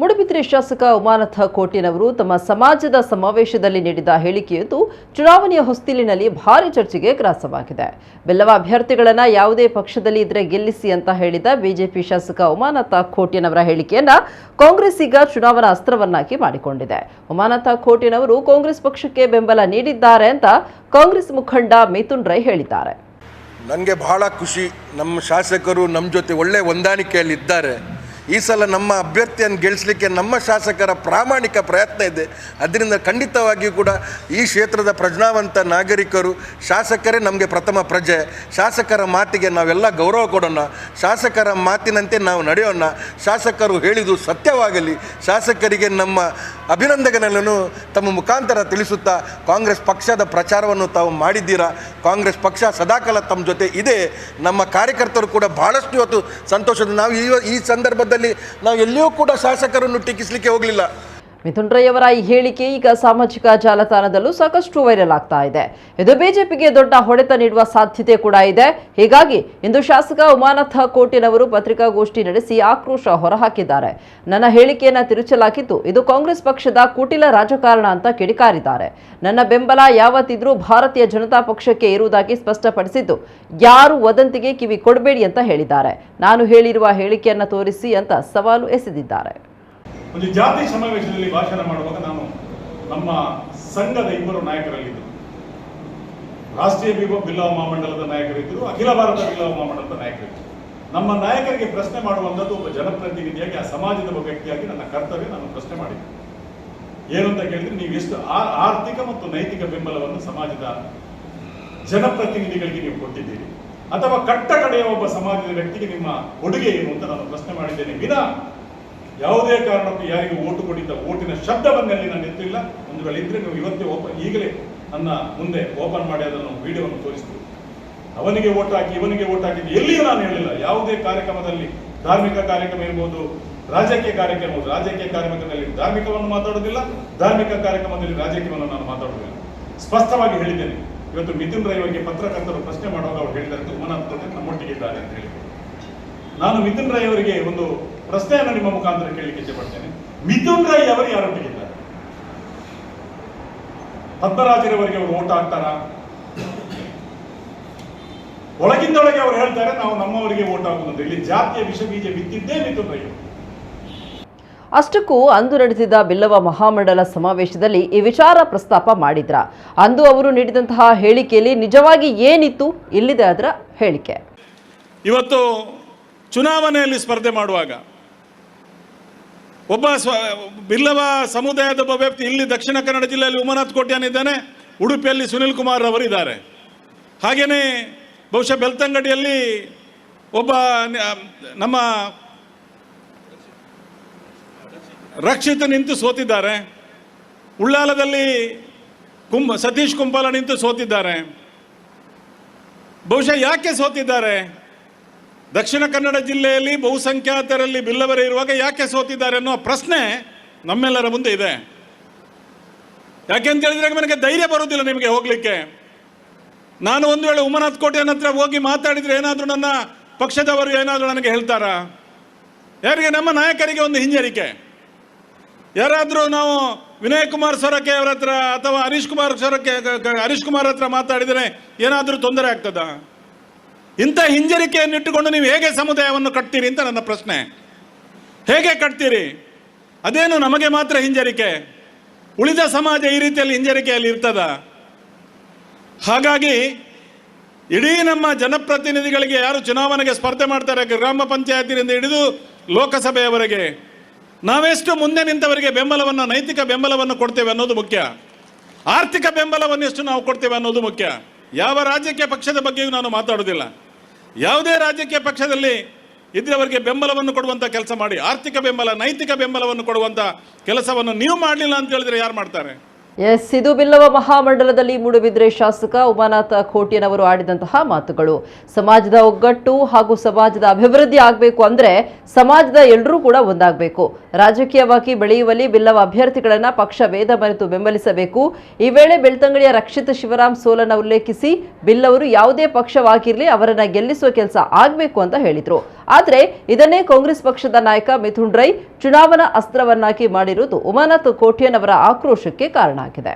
ಮೂಡುಬಿದ್ರೆ ಶಾಸಕ ಉಮಾನಥ ಕೋಟಿನವರು ತಮ್ಮ ಸಮಾಜದ ಸಮಾವೇಶದಲ್ಲಿ ನೀಡಿದ ಹೇಳಿಕೆಯೊಂದು ಚುನಾವಣೆಯ ಹೊಸ್ತಿಲಿನಲ್ಲಿ ಭಾರಿ ಚರ್ಚೆಗೆ ಗ್ರಾಸವಾಗಿದೆ. ಬೆಲ್ಲವ ಅಭ್ಯರ್ಥಿಗಳನ್ನು ಯಾವುದೇ ಪಕ್ಷದಲ್ಲಿ ಇದ್ರೆ ಗೆಲ್ಲಿಸಿ ಅಂತ ಹೇಳಿದ ಬಿಜೆಪಿ ಶಾಸಕ ಉಮಾನಥ ಕೋಟಿನವರ ಹೇಳಿಕೆಯನ್ನ ಕಾಂಗ್ರೆಸ್ ಈಗ ಚುನಾವಣಾ ಅಸ್ತ್ರವನ್ನಾಗಿ ಮಾಡಿಕೊಂಡಿದೆ. ಉಮಾನಥ ಕೋಟಿನವರು ಕಾಂಗ್ರೆಸ್ ಪಕ್ಷಕ್ಕೆ ಬೆಂಬಲ ನೀಡಿದ್ದಾರೆ ಅಂತ ಕಾಂಗ್ರೆಸ್ ಮುಖಂಡ ಮಿಥುನ್ ರೈ ಹೇಳಿದ್ದಾರೆ. ನನಗೆ ಬಹಳ ಖುಷಿ. ನಮ್ಮ ಶಾಸಕರು ನಮ್ಮ ಜೊತೆ ಒಳ್ಳೆ ಹೊಂದಾಣಿಕೆಯಲ್ಲಿ ಇದ್ದಾರೆ ಈ ಸಲ ನಮ್ಮ ಅಭ್ಯರ್ಥಿಯನ್ನು ಗೆಲ್ಲಿಸಲಿಕ್ಕೆ ನಮ್ಮ ಶಾಸಕರ ಪ್ರಾಮಾಣಿಕ ಪ್ರಯತ್ನ ಇದೆ. ಅದರಿಂದ ಖಂಡಿತವಾಗಿಯೂ ಕೂಡ ಈ ಕ್ಷೇತ್ರದ ಪ್ರಜ್ಞಾವಂತ ನಾಗರಿಕರು, ಶಾಸಕರೇ ನಮಗೆ ಪ್ರಥಮ ಪ್ರಜೆ. ಶಾಸಕರ ಮಾತಿಗೆ ನಾವೆಲ್ಲ ಗೌರವ ಕೊಡೋಣ. ಶಾಸಕರ ಮಾತಿನಂತೆ ನಾವು ನಡೆಯೋಣ. ಶಾಸಕರು ಹೇಳಿದು ಸತ್ಯವಾಗಲಿ. ಶಾಸಕರಿಗೆ ನಮ್ಮ ಅಭಿನಂದನೆಗಳನ್ನು ತಮ್ಮ ಮುಖಾಂತರ ತಿಳಿಸುತ್ತಾ ಕಾಂಗ್ರೆಸ್ ಪಕ್ಷದ ಪ್ರಚಾರವನ್ನು ತಾವು ಮಾಡಿದ್ದೀರಾ? ಕಾಂಗ್ರೆಸ್ ಪಕ್ಷ ಸದಾಕಾಲ ತಮ್ಮ ಜೊತೆ ಇದೆ. ನಮ್ಮ ಕಾರ್ಯಕರ್ತರು ಕೂಡ ಬಹಳಷ್ಟು ಇವತ್ತು ಸಂತೋಷದ ನಾವು ಈ ಈ ಸಂದರ್ಭದಲ್ಲಿ ನಾವು ಎಲ್ಲಿಯೂ ಕೂಡ ಶಾಸಕರನ್ನು ಟೀಕಿಸಲಿಕ್ಕೆ ಹೋಗಲಿಲ್ಲ. ಮಿಥುನ್ ರೈ ಅವರ ಈ ಹೇಳಿಕೆ ಈಗ ಸಾಮಾಜಿಕ ಜಾಲತಾಣದಲ್ಲೂ ಸಾಕಷ್ಟು ವೈರಲ್ ಆಗ್ತಾ ಇದೆ. ಇದು ಬಿಜೆಪಿಗೆ ದೊಡ್ಡ ಹೊಡೆತ ನೀಡುವ ಸಾಧ್ಯತೆ ಕೂಡ ಇದೆ. ಹೀಗಾಗಿ ಇಂದು ಶಾಸಕ ಉಮಾನಾಥ ಕೋಟಿನವರು ಪತ್ರಿಕಾಗೋಷ್ಠಿ ನಡೆಸಿ ಆಕ್ರೋಶ ಹೊರಹಾಕಿದ್ದಾರೆ. ನನ್ನ ಹೇಳಿಕೆಯನ್ನ ತಿರುಚಲಾಗಿದ್ದು, ಇದು ಕಾಂಗ್ರೆಸ್ ಪಕ್ಷದ ಕುಟಿಲ ರಾಜಕಾರಣ ಅಂತ ಕಿಡಿಕಾರಿದ್ದಾರೆ. ನನ್ನ ಬೆಂಬಲ ಯಾವತ್ತಿದ್ರೂ ಭಾರತೀಯ ಜನತಾ ಪಕ್ಷಕ್ಕೆ ಇರುವುದಾಗಿ ಸ್ಪಷ್ಟಪಡಿಸಿದ್ದು, ಯಾರು ವದಂತಿಗೆ ಕಿವಿ ಕೊಡಬೇಡಿ ಅಂತ ಹೇಳಿದ್ದಾರೆ. ನಾನು ಹೇಳಿರುವ ಹೇಳಿಕೆಯನ್ನು ತೋರಿಸಿ ಅಂತ ಸವಾಲು ಎಸೆದಿದ್ದಾರೆ. ಒಂದು ಜಾತಿ ಸಮಾವೇಶದಲ್ಲಿ ಭಾಷಣ ಮಾಡುವಾಗ ನಾನು ನಮ್ಮ ಸಂಘದ ಇಬ್ಬರು ನಾಯಕರಲ್ಲಿದ್ದರು ರಾಷ್ಟ್ರೀಯ ಬಿಲ್ಲವ ಮಹಾಮಂಡಲದ ನಾಯಕರಿದ್ದರು, ಅಖಿಲ ಭಾರತ ಬಿಲ್ಲವ ಮಹಾಮಂಡಲದ ನಾಯಕರಿದ್ದರು. ನಮ್ಮ ನಾಯಕರಿಗೆ ಪ್ರಶ್ನೆ ಮಾಡುವಂಥದ್ದು ಒಬ್ಬ ಜನಪ್ರತಿನಿಧಿಯಾಗಿ, ಆ ಸಮಾಜದ ಒಬ್ಬ ವ್ಯಕ್ತಿಯಾಗಿ ನನ್ನ ಕರ್ತವ್ಯ, ನಾನು ಪ್ರಶ್ನೆ ಮಾಡಿದ್ದೆ. ಏನು ಅಂತ ಕೇಳಿದ್ರೆ ನೀವು ಎಷ್ಟು ಆರ್ಥಿಕ ಮತ್ತು ನೈತಿಕ ಬೆಂಬಲವನ್ನು ಸಮಾಜದ ಜನಪ್ರತಿನಿಧಿಗಳಿಗೆ ನೀವು ಕೊಟ್ಟಿದ್ದೀರಿ. ಅಥವಾ ಕಟ್ಟ ಕಡೆಯ ಒಬ್ಬ ಸಮಾಜದ ವ್ಯಕ್ತಿಗೆ ನಿಮ್ಮ ಕೊಡುಗೆ ಏನು ಅಂತ ನಾನು ಪ್ರಶ್ನೆ ಮಾಡಿದ್ದೇನೆ. ವಿನಾ ಯಾವುದೇ ಕಾರಣಕ್ಕೂ ಯಾರಿಗೂ ಓಟು ಕೊಟ್ಟಿದ್ದ ಓಟಿನ ಶಬ್ದವನ್ನಲ್ಲಿ ನಾನು ಎತ್ತಿಲ್ಲ ಒಂದು ವೇಳೆ ಇದ್ರೆ ನೀವು ಇವತ್ತೇ ಓಪನ್ ಈಗಲೇ ನನ್ನ ಮುಂದೆ ಓಪನ್ ಮಾಡಿ ಅದನ್ನು ವಿಡಿಯೋವನ್ನು ತೋರಿಸ್ತೀವಿ. ಅವನಿಗೆ ಓಟ್ ಹಾಕಿ, ಇವನಿಗೆ ಓಟ್ ಹಾಕಿದ್ದು ಎಲ್ಲಿಯೂ ನಾನು ಹೇಳಿಲ್ಲ ಯಾವುದೇ ಕಾರ್ಯಕ್ರಮದಲ್ಲಿ ಧಾರ್ಮಿಕ ಕಾರ್ಯಕ್ರಮ ಇರ್ಬೋದು, ರಾಜಕೀಯ ಕಾರ್ಯಕ್ರಮ ರಾಜಕೀಯ ಕಾರ್ಯಕ್ರಮದಲ್ಲಿ ಧಾರ್ಮಿಕವನ್ನು ಮಾತಾಡೋದಿಲ್ಲ ಧಾರ್ಮಿಕ ಕಾರ್ಯಕ್ರಮದಲ್ಲಿ ರಾಜಕೀಯವನ್ನು ನಾನು ಮಾತಾಡೋದಿಲ್ಲ ಸ್ಪಷ್ಟವಾಗಿ ಹೇಳಿದ್ದೇನೆ. ಇವತ್ತು ಮಿಥುನ್ ರೈ ಅವರಿಗೆ ಪತ್ರಕರ್ತರು ಪ್ರಶ್ನೆ ಮಾಡುವಾಗ ಅವರು ಹೇಳಿದ್ದಾರೆ ಉಮನಾಥ್ ನಮ್ಮೊಟ್ಟಿಗೆ ಇದ್ದಾರೆ ಅಂತ ಹೇಳಿ ನಾನು ಮಿಥುನ್ ರೈ ಅವರಿಗೆ ಒಂದು ಪ್ರಶ್ನೆಯನ್ನು ನಿಮ್ಮ ಮುಖಾಂತರ ಕೇಳಲಿಕ್ಕೆ ಇಷ್ಟಪಡ್ತೇನೆ ಮಿಥುನ್ ರೈ ಅವರು ಯಾರು ಬಿಟ್ಟಿದ್ದಾರೆ ಪದ್ಮರಾಜರವರಿಗೆ ಅವರು ಓಟ್ ಹಾಕ್ತಾರ? ಒಳಗಿಂದೊಳಗೆ ಅವರು ಹೇಳ್ತಾರೆ ನಾವು ನಮ್ಮವರಿಗೆ ಓಟ್ ಹಾಕುವುದು ಅಂತ ಇಲ್ಲಿ ಜಾತಿಯ ವಿಷ ಬೀಜ ಬಿತ್ತಿದ್ದೇ ಮಿಥುನ್ ರೈ ಅಷ್ಟಕ್ಕೂ ಅಂದು ನಡೆಸಿದ ಬಿಲ್ಲವ ಮಹಾಮಂಡಲ ಸಮಾವೇಶದಲ್ಲಿ ಈ ವಿಚಾರ ಪ್ರಸ್ತಾಪ ಮಾಡಿದ್ರ. ಅಂದು ಅವರು ನೀಡಿದಂತಹ ಹೇಳಿಕೆಯಲ್ಲಿ ನಿಜವಾಗಿ ಏನಿತ್ತು? ಇಲ್ಲಿದೆ ಅದರ ಹೇಳಿಕೆ. ಇವತ್ತು ಚುನಾವಣೆಯಲ್ಲಿ ಸ್ಪರ್ಧೆ ಮಾಡುವಾಗ ಒಬ್ಬ ಸ್ವ ಬಿಲ್ಲವ ಸಮುದಾಯದ ಒಬ್ಬ ವ್ಯಕ್ತಿ ಇಲ್ಲಿ ದಕ್ಷಿಣ ಕನ್ನಡ ಜಿಲ್ಲೆಯಲ್ಲಿ ಉಮನಾಥ್ ಕೋಟ್ಯಾನಿದ್ದಾನೆ ಉಡುಪಿಯಲ್ಲಿ ಸುನಿಲ್ ಕುಮಾರ್ ಅವರಿದ್ದಾರೆ. ಹಾಗೆಯೇ ಬಹುಶಃ ಬೆಳ್ತಂಗಡಿಯಲ್ಲಿ ಒಬ್ಬ ನಮ್ಮ ರಕ್ಷಿತ ನಿಂತು ಸೋತಿದ್ದಾರೆ. ಉಳ್ಳಾಲದಲ್ಲಿ ಕುಂಭ ಸತೀಶ್ ಕುಂಬಾಲ ನಿಂತು ಸೋತಿದ್ದಾರೆ. ಬಹುಶಃ ಯಾಕೆ ಸೋತಿದ್ದಾರೆ? ದಕ್ಷಿಣ ಕನ್ನಡ ಜಿಲ್ಲೆಯಲ್ಲಿ ಬಹುಸಂಖ್ಯಾತರಲ್ಲಿ ಬಿಲ್ಲವರೇ ಇರುವಾಗ ಯಾಕೆ ಸೋತಿದ್ದಾರೆ ಅನ್ನೋ ಪ್ರಶ್ನೆ ನಮ್ಮೆಲ್ಲರ ಮುಂದೆ ಇದೆ. ಯಾಕೆ ಅಂತ ಹೇಳಿದ್ರೆ ನನಗೆ ಧೈರ್ಯ ಬರುವುದಿಲ್ಲ ನಿಮಗೆ ಹೋಗ್ಲಿಕ್ಕೆ. ನಾನು ಒಂದು ವೇಳೆ ಉಮನಾಥ್ ಕೋಟೆನ ಹತ್ರ ಹೋಗಿ ಮಾತಾಡಿದ್ರೆ ಏನಾದರೂ ನನ್ನ ಪಕ್ಷದವರು ಏನಾದರೂ ನನಗೆ ಹೇಳ್ತಾರಾ? ಯಾರಿಗೆ? ನಮ್ಮ ನಾಯಕರಿಗೆ ಒಂದು ಹಿಂಜರಿಕೆ. ಯಾರಾದರೂ ನಾವು ವಿನಯ್ ಕುಮಾರ್ ಸೊರಕೆ ಅವರ ಅಥವಾ ಹರೀಶ್ ಕುಮಾರ್ ಸೊರಕೆ ಹರೀಶ್ ಕುಮಾರ್ ಹತ್ರ ಮಾತಾಡಿದರೆ ಏನಾದರೂ ತೊಂದರೆ ಆಗ್ತದಾ? ಇಂಥ ಹಿಂಜರಿಕೆಯನ್ನಿಟ್ಟುಕೊಂಡು ನೀವು ಹೇಗೆ ಸಮುದಾಯವನ್ನು ಕಟ್ತೀರಿ ಅಂತ ನನ್ನ ಪ್ರಶ್ನೆ. ಹೇಗೆ ಕಟ್ತೀರಿ? ಅದೇನು ನಮಗೆ ಮಾತ್ರ ಹಿಂಜರಿಕೆ? ಉಳಿದ ಸಮಾಜ ಈ ರೀತಿಯಲ್ಲಿ ಹಿಂಜರಿಕೆಯಲ್ಲಿ ಇರ್ತದ? ಹಾಗಾಗಿ ಇಡೀ ನಮ್ಮ ಜನಪ್ರತಿನಿಧಿಗಳಿಗೆ ಯಾರು ಚುನಾವಣೆಗೆ ಸ್ಪರ್ಧೆ ಮಾಡ್ತಾರೆ ಗ್ರಾಮ ಪಂಚಾಯತಿನಿಂದ ಹಿಡಿದು ಲೋಕಸಭೆಯವರೆಗೆ, ನಾವೆಷ್ಟು ಮುಂದೆ ನಿಂತವರಿಗೆ ಬೆಂಬಲವನ್ನು, ನೈತಿಕ ಬೆಂಬಲವನ್ನು ಕೊಡ್ತೇವೆ ಅನ್ನೋದು ಮುಖ್ಯ. ಆರ್ಥಿಕ ಬೆಂಬಲವನ್ನು ಎಷ್ಟು ನಾವು ಕೊಡ್ತೇವೆ ಅನ್ನೋದು ಮುಖ್ಯ. ಯಾವ ರಾಜಕೀಯ ಪಕ್ಷದ ಬಗ್ಗೆಯೂ ನಾನು ಮಾತಾಡೋದಿಲ್ಲ ಯಾವುದೇ ರಾಜಕೀಯ ಪಕ್ಷದಲ್ಲಿ ಇದ್ರವರಿಗೆ ಬೆಂಬಲವನ್ನು ಕೊಡುವಂಥ ಕೆಲಸ ಮಾಡಿ, ಆರ್ಥಿಕ ಬೆಂಬಲ, ನೈತಿಕ ಬೆಂಬಲವನ್ನು ಕೊಡುವಂಥ ಕೆಲಸವನ್ನು ನೀವು ಮಾಡಲಿಲ್ಲ ಅಂತ ಹೇಳಿದ್ರೆ ಯಾರು ಮಾಡ್ತಾರೆ? ಎಸ್ ಇದು ಬಿಲ್ಲವ ಮಹಾಮಂಡಲದಲ್ಲಿ ಮೂಡುಬಿದ್ರೆ ಶಾಸಕ ಉಮಾನಾಥ ಕೋಟ್ಯನವರು ಆಡಿದಂತಹ ಮಾತುಗಳು. ಸಮಾಜದ ಒಗ್ಗಟ್ಟು ಹಾಗೂ ಸಮಾಜದ ಅಭಿವೃದ್ಧಿ ಆಗಬೇಕು ಅಂದ್ರೆ ಸಮಾಜದ ಎಲ್ಲರೂ ಕೂಡ ಒಂದಾಗಬೇಕು. ರಾಜಕೀಯವಾಗಿ ಬೆಳೆಯುವಲ್ಲಿ ಬಿಲ್ಲವ ಅಭ್ಯರ್ಥಿಗಳನ್ನ ಪಕ್ಷ ಭೇದ ಮರೆತು ಬೆಂಬಲಿಸಬೇಕು. ಈ ವೇಳೆ ಬೆಳ್ತಂಗಡಿಯ ರಕ್ಷಿತ ಶಿವರಾಮ್ ಸೋಲನ್ನ ಉಲ್ಲೇಖಿಸಿ, ಬಿಲ್ಲವರು ಯಾವುದೇ ಪಕ್ಷವಾಗಿರಲಿ ಅವರನ್ನ ಗೆಲ್ಲಿಸುವ ಕೆಲಸ ಆಗಬೇಕು ಅಂತ ಹೇಳಿದ್ರು. ಆದ್ರೆ ಇದನ್ನೇ ಕಾಂಗ್ರೆಸ್ ಪಕ್ಷದ ನಾಯಕ ಮಿಥುನ್ ರೈ ಚುನಾವಣಾ ಅಸ್ತ್ರವನ್ನಾಗಿ ಮಾಡಿರುವುದು ಉಮಾನಾಥ್ ಕೋಟ್ಯನವರ ಆಕ್ರೋಶಕ್ಕೆ ಕಾರಣ ಆಗಿದೆ